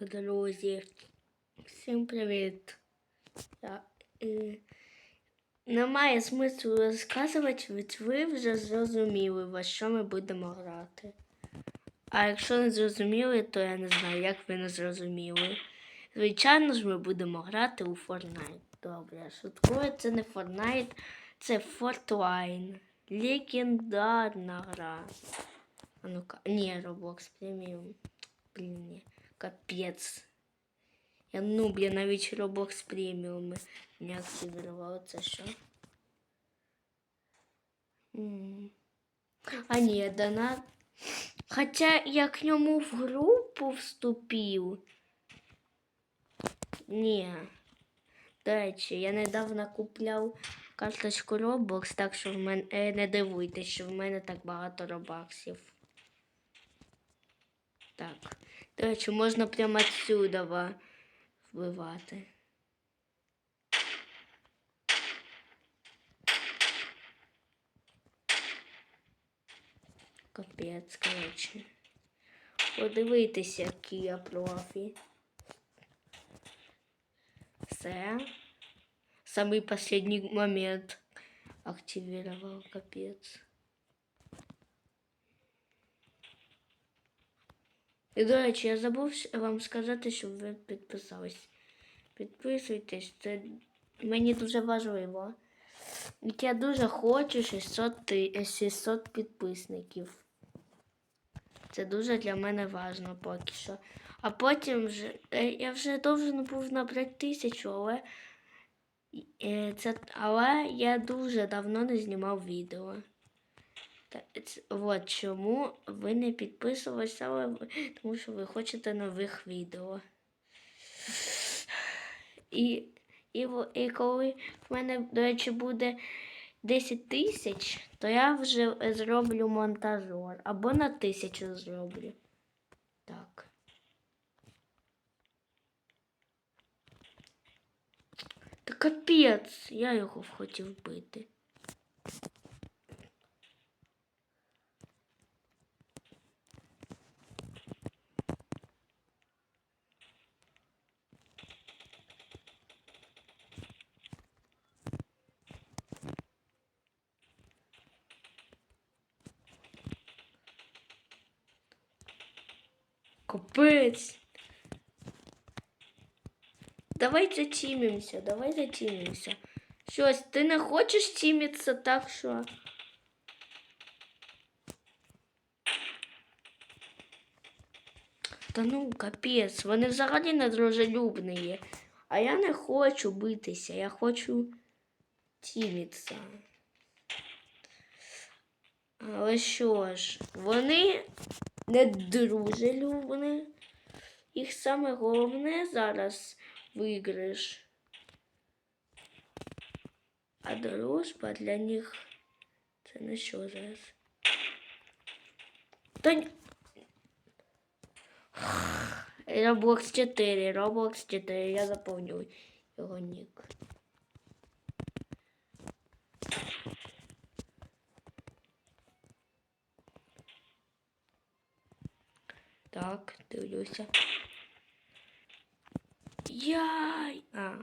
Друзі, всім привіт. Немає смислу розказувати, ведь ви вже зрозуміли, во що ми будемо грати. А якщо не зрозуміли, то я не знаю, як ви не зрозуміли. Звичайно ж, ми будемо грати у Fortnite. Добре, шуткую, це не Fortnite, це Fortline. Легендарна гра. А ну-ка, ні, Roblox Premium. Блін, ні. Капець. Я ну, блін, навіть Roblox Premium не активувала. Це що? А ні, донат. Хоча я к ньому в групу вступив. Ні. До речі, я недавно купляв карточку Roblox, так що в мене не дивуйтесь, що в мене так багато робаксів. Так. До речі, можна прямо отсюда ва- вбивати. Капець, коротше. Подивитися, які я профі. Все. Самый последний момент активировал, капец. І, до речі, я забув вам сказати, щоб ви підписались. Підписуйтесь, це мені дуже важливо. Я дуже хочу 600, 600 підписників. Це дуже для мене важливо поки що. А потім вже е, я вже должен був набрати тисячу, але, е, це, але я дуже давно не знімав відео. От чому ви не підписувалися, тому що ви хочете нових відео. І, і, і коли в мене, до речі, буде 10 тисяч, то я вже зроблю монтажер. Або на тисячу зроблю. Так. Та капець, я його хотів вбити. Капець. Давай затімімося, давай затімімося. Щось, ти не хочеш тімітися, так що. Та ну, капець, вони взагалі не дружелюбні. А я не хочу битися, я хочу тімітися. Але що ж, вони не дружелюбні. Їх саме головне зараз виграш. А дружба для них це не що зараз. Та... ні- Roblox 4, Roblox 4, я заповню його нік. Так, дивлюся. Яй! А.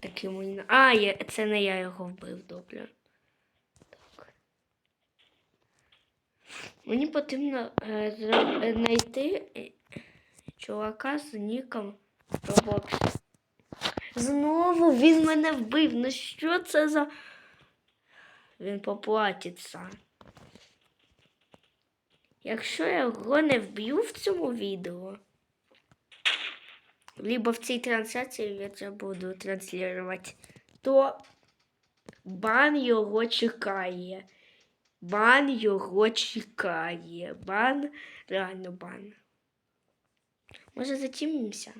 Так йому. А, я... це не я його вбив, добре. Так. Мені потрібно е, е, знайти е, чувака з ніком Roblox. Знову він мене вбив. Ну що це за. Він поплатиться. Якщо я його не вб'ю в цьому відео. Либо в цій трансляції я буду транслювати, то бан його чекає. Бан його чекає. Бан, реально бан. Може затімімося?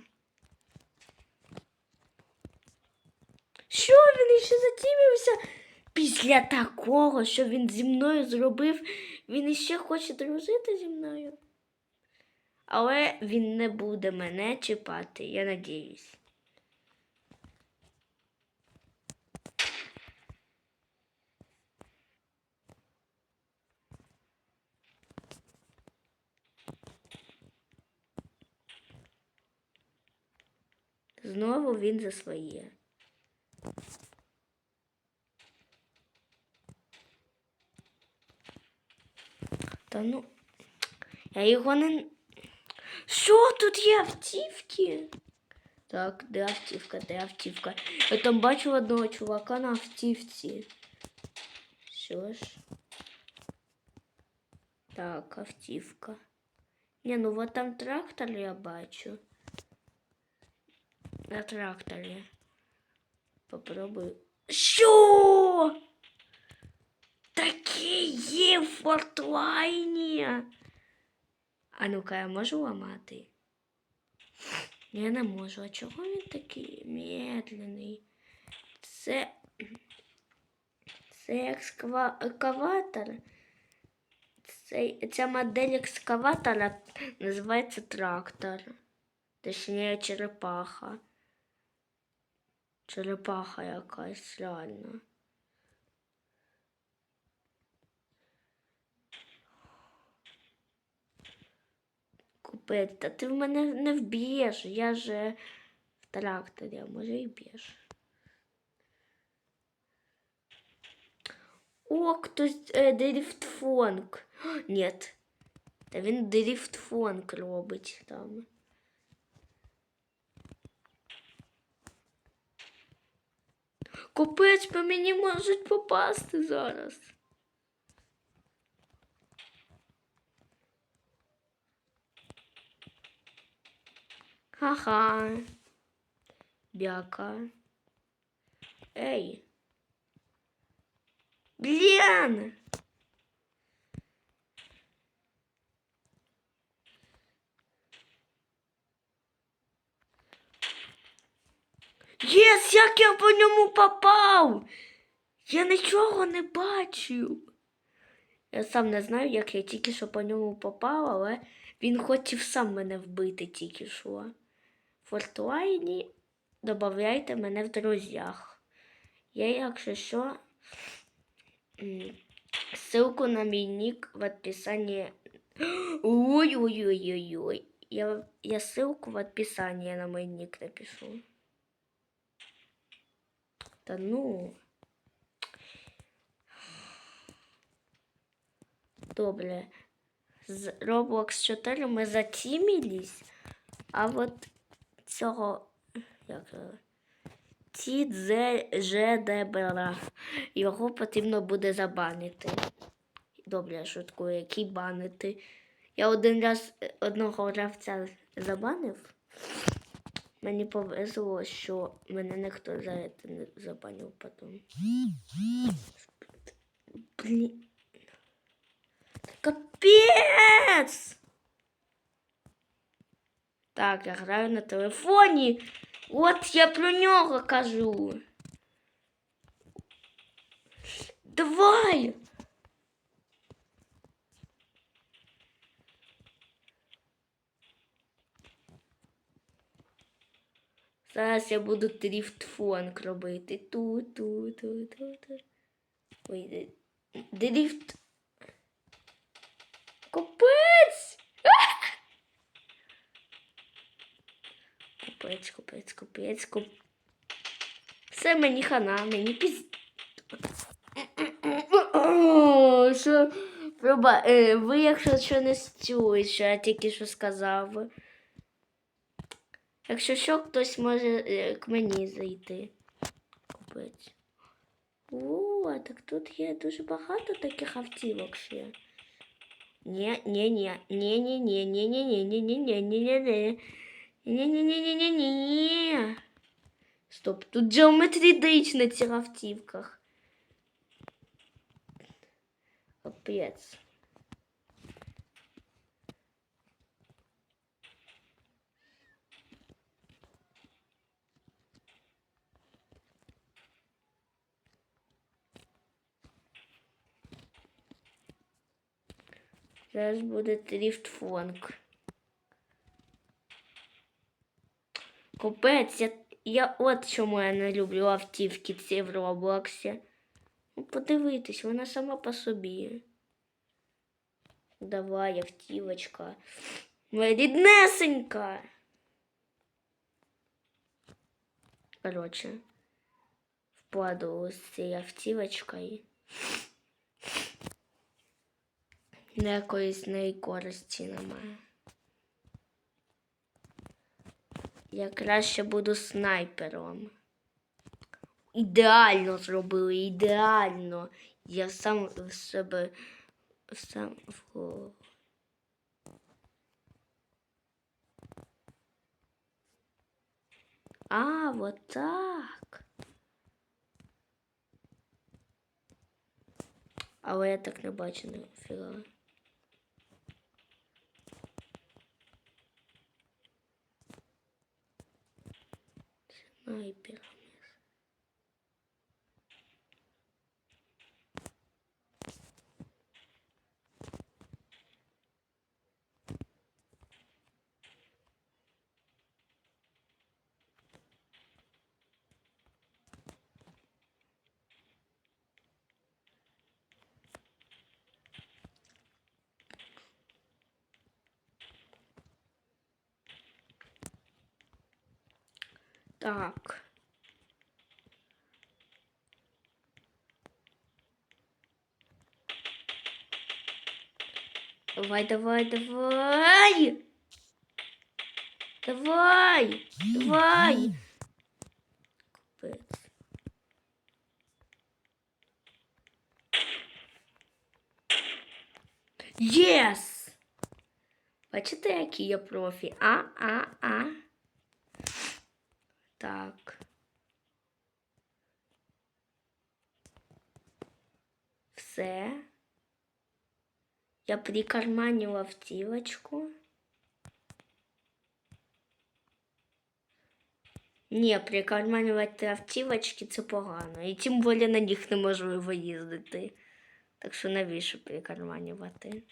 Що він ще затімився? Після такого, що він зі мною зробив, він іще хоче дружити зі мною. Але він не буде мене чіпати, я надіюсь. Знову він за своє. Та ну, я його не. Що тут є автівки? Так, де автівка, де автівка? Я там бачу одного чувака на автівці. Що ж? Так, автівка. Ні, ну вот там трактор я бачу. На тракторі. Попробую. Що? Такі є в Фортлайні. А ну-ка, я можу ламати? Я не можу. А чого він такий медленний? Це. Це екскаватор. Це, ця модель екскаватора називається трактор. Точніше, черепаха. Черепаха якась реально. Купити. Та ти в мене не вб'єш. Я же в тракторі, а може і б'єш. О, хтось е, дрифтфонг. Нет. Та він дрифтфонг робить там. Капець по мені можуть попасти зараз. Ха-ха. Бяка. Ей. Блін! Єс, як я по ньому попав! Я нічого не бачив. Я сам не знаю, як я тільки що по ньому попав, але він хотів сам мене вбити тільки що. Фортлайні додавайте мене в друзях. Я, якщо що, ссылку на мій нік в описании. Ой-ой-ой-ой-ой. Я, я ссылку в описании на мой ник напишу. Да ну. Добре. З Roblox 4 ми затімілись, а от цього як? Ті ЖДБР. Його потрібно буде забанити. Добре, я шуткую, який банити. Я один раз одного гравця забанив. Мені повезло, що мене ніхто за це не забанив потім. Блін. Капець! Так, я граю на телефоні. От я про нього кажу. Давай! Зараз я буду дрифт-фонк робити. Ту, ту, ту, ту, ту. Ой, де- дрифт. Капець! Купець, купець, купець. Все мені хана, мені піз. Що? Проба... е, Ви, якщо що не чули, що я тільки що сказав. Якщо що, хтось може е, к мені зайти. Купець. О, так тут є дуже багато таких автівок ще. Ні, ні, ні, ні, ні, ні, ні, ні, ні, ні, ні, ні, ні, ні, ні. Ні-ні-ні-ні-ні-ні. Стоп, тут геометрична ці автівках. Капець. Зараз буде тріфтфонг. Капець, я, я от чому я не люблю автівки ці в Роблоксі. Ну, подивитись, вона сама по собі. Давай, автівочка. Моя ріднесенька. Короче, впаду з цією автівочкою. Ніякої з неї користі немає. Я краще буду снайпером. Ідеально зробили, ідеально. Я сам в себе сам в. А, вот так. Але я так не бачу 那一边。Так. Давай, давай, давай. Давай, давай. Капець. Єс! Бачите, який я профі? А, а, а. Так. Все. Я прикарманила автівочку. Ні, прикарманювати автівочки це погано. І тим більше на них неможливо їздити. Так що навіщо прикарманювати?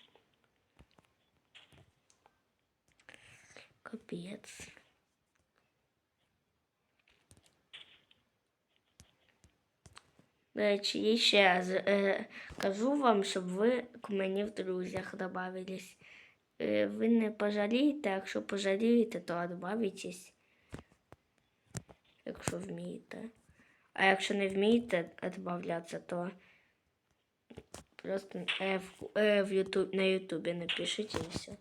Капець. Речі, і ще раз е, кажу вам, щоб ви к мені в друзях добавились. Е, ви не пожалієте, якщо пожалієте, то добавитесь, якщо вмієте. А якщо не вмієте відбавлятися, то просто е, в, е, в YouTube, на Ютубі напишіть і все.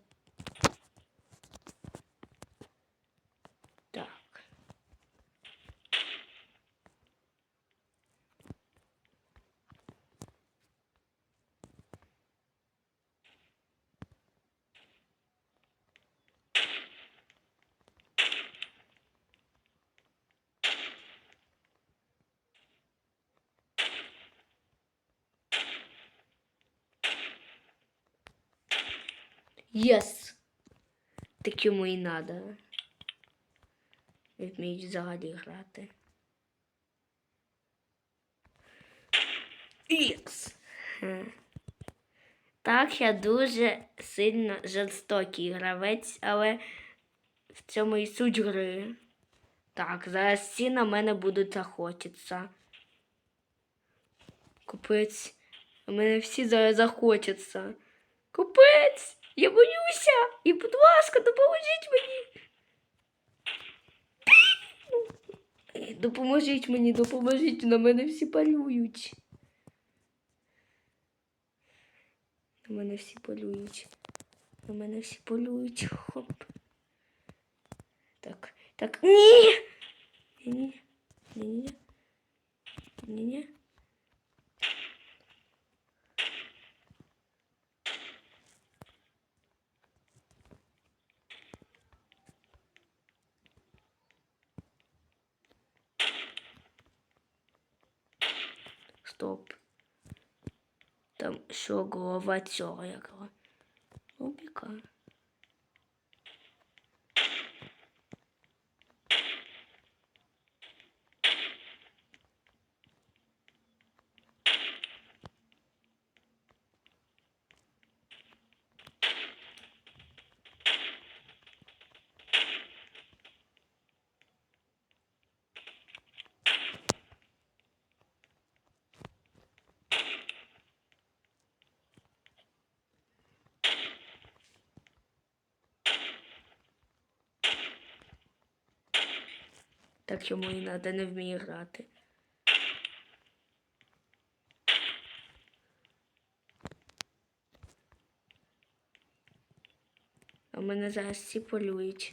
Так. Єс! Так йому і надо. Не вміють взагалі грати. Єс! Так, я дуже сильно жорстокий гравець, але в цьому і суть гри. Так, зараз всі на мене будуть охотитися. Купець. На мене всі зараз охотяться. Купець! Я боюся! І, будь ласка, допоможіть мені. Допоможіть мені, допоможіть, на мене всі полюють. На мене всі полюють. На мене всі полюють. Хоп. Так, так. Ні! Ні, ні, ні. Стоп. Там що голова цього якого. Нубіка. Так йому і треба, не вміє грати. А мене зараз всі полюють.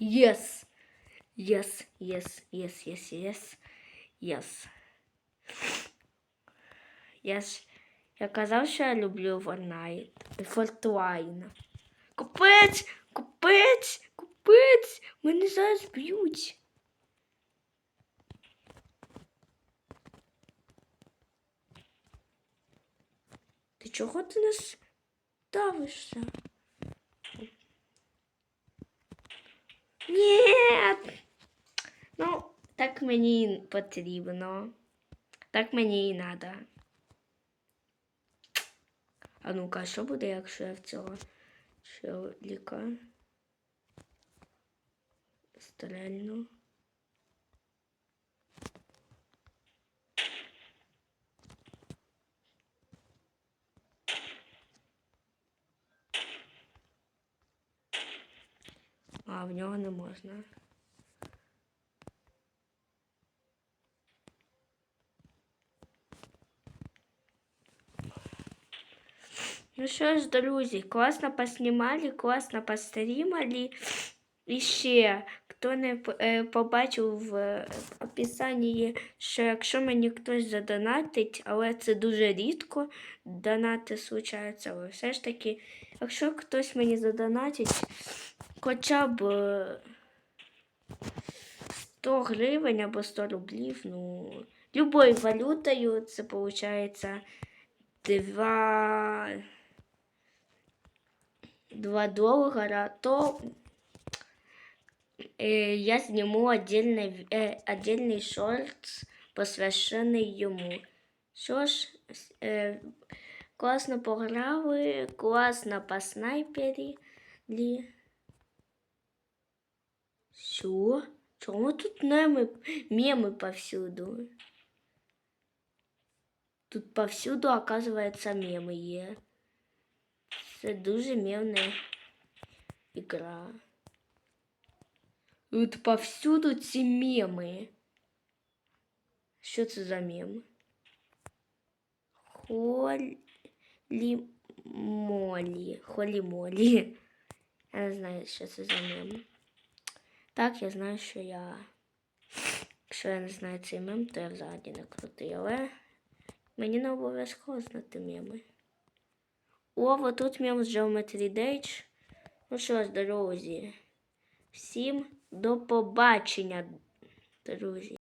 Yes. Yes, yes, yes, yes, yes, yes. Я ж я казав, що я люблю Fortnite. Fortnite. Купець! Купець! Купець! Мене зараз б'ють. Ти чого ти нас давишся? Ні. Мені потрібно. Так мені і треба. А ну-ка, що буде, якщо я в цього чоловіка стрельну? А, в нього не можна. Ну що ж, друзі, класно поснімали, класно пострімали. І ще, хто не е, побачив в е, описанні, що якщо мені хтось задонатить, але це дуже рідко, донати случаються, але все ж таки, якщо хтось мені задонатить хоча б е, 100 гривень або 100 рублів, ну, любою валютою, це виходить 2, 2 доллара, то э, я сниму отдельный, э, отдельный шорт, посвященный ему. Що ж, е, класно пограли, класно по снайпері. Що? Чому тут меми, меми повсюду? Тут повсюду, оказывается, меми є. Це дуже мемна ігра. Тут повсюду ці меми. Що це за мем? Холі молі. Холі молі. Я не знаю, що це за мем. Так, я знаю, що я. Якщо я не знаю цей мем, то я взагалі не крутий, але мені не обов'язково знати меми. Вот тут мем з Geometry Dash. Ну що ж, друзі, всім до побачення, друзі.